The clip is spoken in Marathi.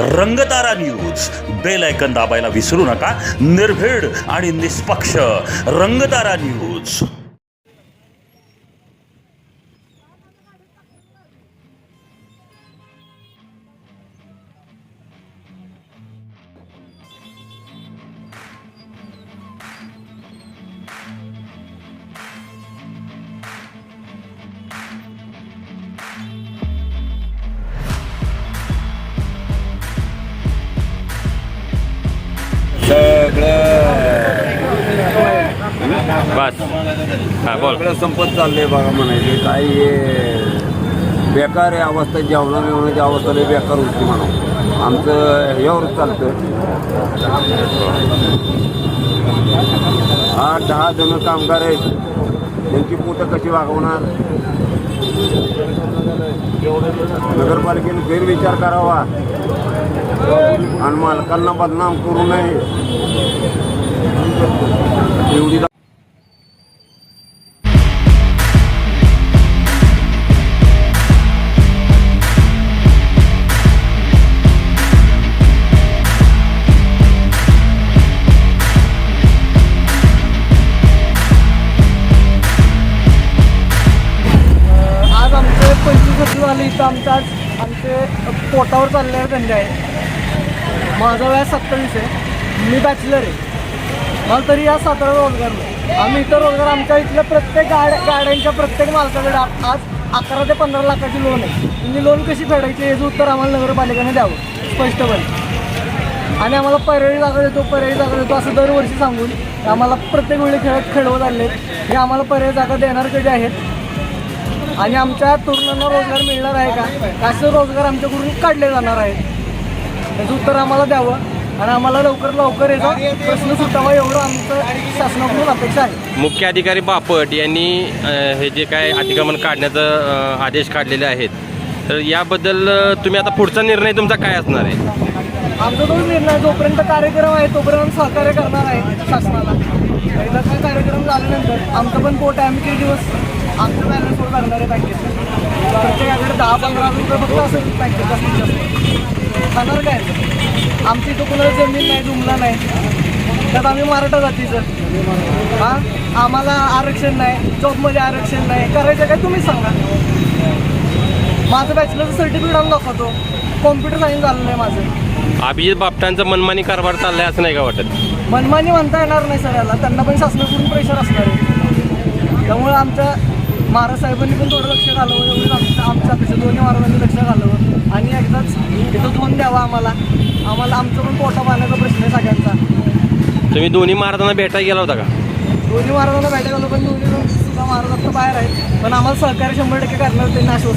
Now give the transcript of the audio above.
रंगतारा न्यूज बेल ऐकन दाबायला विसरू नका. निर्भीड आणि निष्पक्ष रंगतारा न्यूज बस. हा बोल. सगळं संपत चाललंय बघा म्हणायचे. काय हे बेकार आहे अवस्था जेवणा बिवण्याची अवस्था लय बेकार होती म्हणा. आमचं ह्यावरच चालतं. आठ दहा जण कामगार आहेत. त्यांची पोटं कशी वागवणार? नगरपालिकेने गैरविचार करावा. आणि मालकांना बदनाम करू नये. एवढी कसं झालं इथं आमचं आज. आमचे पोटावर चाललेले धंदे आहे. माझं वय सत्तावीस आहे. मी बॅचलर आहे. मला तरी या सातारा रोजगार नाही. आम्ही इथं रोजगार आमच्या इथल्या प्रत्येक गाड्या गाड्यांच्या प्रत्येक मालकाकडे आ- आज अकरा ते पंधरा लाखाची लोन आहे. तुम्ही लोन कशी फेडायची? याचं उत्तर आम्हाला नगरपालिकेने द्यावं स्पष्टपणे. आणि आम्हाला पर्यायी जागा देतो पर्यायी जागा देतो असं दरवर्षी सांगून आम्हाला प्रत्येक वेळी खेळत खेळवत आले हे आम्हाला पर्यायी जागा देणार कधी आहेत. आणि आमच्या तरुणांना रोजगार मिळणार आहे का? असे रोजगार आमच्याकडून काढले जाणार आहेत त्याचं उत्तर आम्हाला द्यावं आणि आम्हाला लवकर लवकर याचा प्रश्न सुटावा एवढं आमचं शासनाकडून अपेक्षा आहे. मुख्य अधिकारी बापट यांनी हे जे काय अतिक्रमण काढण्याचा आदेश काढलेले आहेत. तर याबद्दल तुम्ही आता पुढचा निर्णय तुमचा काय असणार आहे? आमचा तो निर्णय जोपर्यंत कार्यक्रम आहे तोपर्यंत आम्ही सहकार्य करणार आहे शासनाला. एकदा काय कार्यक्रम झाल्यानंतर आमचं पण पोट आहे आम्ही दिवस बँकेत प्रत्येकाकडे दहा पंधरा रुपये फक्त असेल बँकेत जास्तीत जास्त खाणार काय आमची इथं कुणाला जमीन नाही जुमला नाही. त्यात आम्ही मराठा जातीचं. हां? आम्हाला आरक्षण नाही जॉबमध्ये आरक्षण नाही. करायचं काय तुम्हीच सांगा. माझं बॅचलरचं सर्टिफिकेट आणून दाखवतो. कॉम्प्युटर सायन्स झालं नाही माझं. अभिजित बापटांचा मनमानी कारभार चाललाय असं नाही का वाटत? मनमानी म्हणता येणार नाही सर याला त्यांना पण शासनाकडून प्रेशर असणार आहे. त्यामुळे आमच्या महाराज साहेबांनी पण थोडं लक्ष घालावं एवढंच आमच्या आमच्या अपेक्षा दोन्ही महाराजांनी लक्ष घालावं. आणि एकदाच इथं धोन द्यावा आम्हाला. आम्हाला आमचं पण पोटा पाण्याचा प्रश्न आहे सगळ्यांचा. तुम्ही दोन्ही महाराजांना भेटायला गेला होता का? दोन्ही महाराजांना भेटायला आलो पण दोन्ही सुद्धा महाराज आता बाहेर आहेत. पण आम्हाला सहकार्य शंभर टक्के करणार त्यांनी आश्वासन